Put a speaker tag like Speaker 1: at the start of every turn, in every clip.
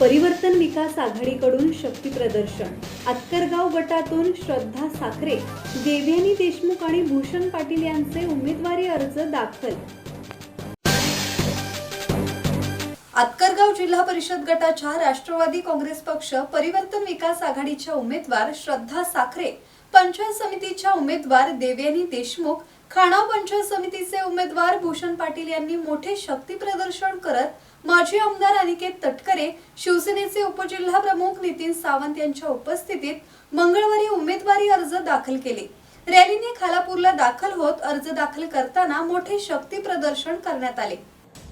Speaker 1: परिवर्तन विकास आघाडीकडून शक्ती प्रदर्शन. आतकरगाव गटातून श्रद्धा साखरे देवयानी देशमुख आणि भूषण पाटील यांचे उमेदवारी अर्ज दाखल. आतकरगाव जिल्हा परिषद गटाच्या राष्ट्रवादी काँग्रेस पक्ष परिवर्तन विकास आघाडीच्या उमेदवार श्रद्धा साखरे पंचायत समितीच्या उमेदवार देवयानी देशमुख खाणाव पंचायत समितीचे उमेदवार भूषण पाटील यांनी मोठे शक्ती प्रदर्शन करत माजी आमदार अनिकेत तटकरे शिवसेनेचे उपजिल्हा प्रमुख नितीन सावंत यांच्या उपस्थितीत मंगळवारी उमेदवारी अर्ज दाखल केले. रॅलीने खालापूरला दाखल होत अर्ज दाखल करताना मोठे शक्ती प्रदर्शन करण्यात आले.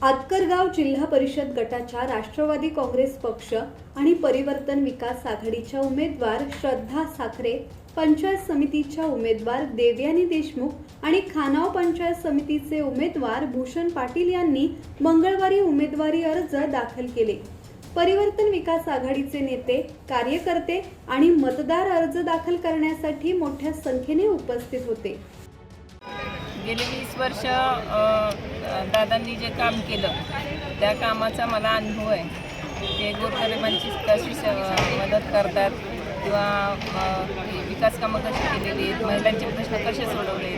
Speaker 1: आतकरगाव जिल्हा परिषद गटाच्या राष्ट्रवादी काँग्रेस पक्ष आणि परिवर्तन विकास आघाडीच्या उमेदवार श्रद्धा साखरे पंचायत समितीच्या उमेदवार देवयानी देशमुख आणि खानाव पंचायत समितीचे उमेदवार भूषण पाटील यांनी मंगळवारी उमेदवारी अर्ज दाखल केले. परिवर्तन विकास आघाडीचे नेते कार्यकर्ते आणि मतदार अर्ज दाखल करण्यासाठी मोठ्या संख्येने उपस्थित होते.
Speaker 2: गेले वीस वर्ष दादांनी जे काम केलं त्या कामाचा मला अनुभव आहे. ते गोरगरिबांची कशी स- मदत करतात किंवा विकास कामं कशी केलेली आहेत महिलांचे प्रश्न कसे सोडवले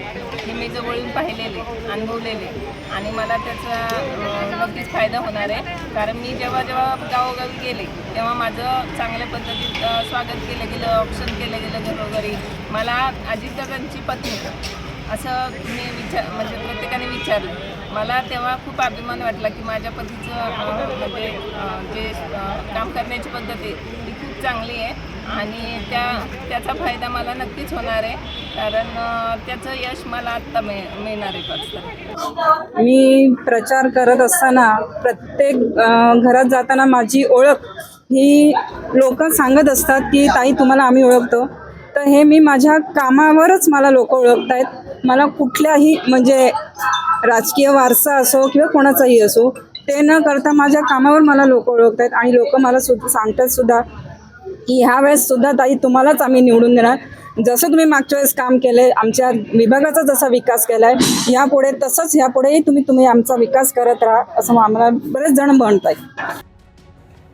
Speaker 2: हे मी जवळून पाहिलेले अनुभवलेले. आणि मला त्याचा नक्कीच फायदा होणार आहे. कारण मी जेव्हा जेव्हा गावोगावी गेले तेव्हा माझं चांगल्या पद्धतीत स्वागत केलं गेलं ऑप्शन केलं गेलं घरोघरी. मला अजितदादांची पत्नी असं मी विचार म्हणजे प्रत्येकाने विचारलं. मला तेव्हा खूप अभिमान वाटला की माझ्या पतीचं म्हणजे जे काम करण्याची पद्धत आहे ती खूप चांगली आहे आणि त्या त्याचा फायदा मला नक्कीच होणार आहे. कारण त्याचं यश मला आत्ता मिळ मिळणार आहे पाच
Speaker 3: मी प्रचार करत असताना प्रत्येक घरात जाताना माझी ओळख ही लोक सांगत असतात की ताई तुम्हाला आम्ही ओळखतो. तर हे मी माझ्या कामावरच मला लोक ओळखत आहेत मला कुठल्याही म्हणजे राजकीय वारसा असो किंवा कोणाचाही असो ते न करता माझ्या कामावर मला लोक ओळखतात आणि लोक मला सुद्धा सांगतात सुद्धा की ह्या वेळेस सुद्धा ताई तुम्हालाच आम्ही निवडून देणार. जसं तुम्ही मागच्या वेळेस काम केलंय आमच्या विभागाचा जसा विकास केलाय यापुढे तसंच यापुढेही तुम्ही तुम्ही आमचा विकास करत राहा असं आम्हाला बरेच जण म्हणत आहेत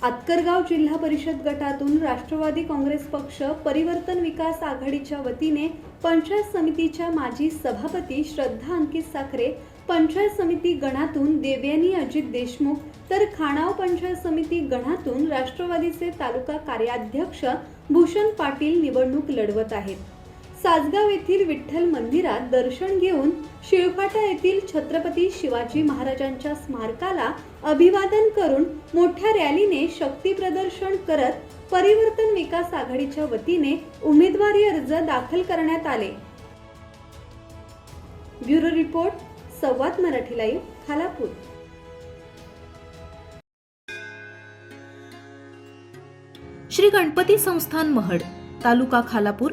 Speaker 1: आतकरगाव जिल्हा परिषद गटातून राष्ट्रवादी काँग्रेस पक्ष परिवर्तन विकास आघाडीच्या वतीने पंचायत समितीच्या माजी सभापती श्रद्धा अंकित साखरे पंचायत समिती गणातून देवयानी अजित देशमुख तर खाणाव पंचायत समिती गणातून राष्ट्रवादीचे तालुका कार्याध्यक्ष भूषण पाटील निवडणूक लढवत आहेत. सासगाव येथील विठ्ठल मंदिरात दर्शन घेऊन शिळफाटा येथील छत्रपती शिवाजी महाराजांच्या स्मारकाला अभिवादन करून मोठ्या रॅलीने शक्ती प्रदर्शन करत परिवर्तन विकास आघाडीच्या वतीने उमेदवारी अर्ज दाखल करण्यात आले. Bureau report Samvad Marathi live Khalapur.
Speaker 4: Shri Ganpati संस्थान महड तालुका खालापूर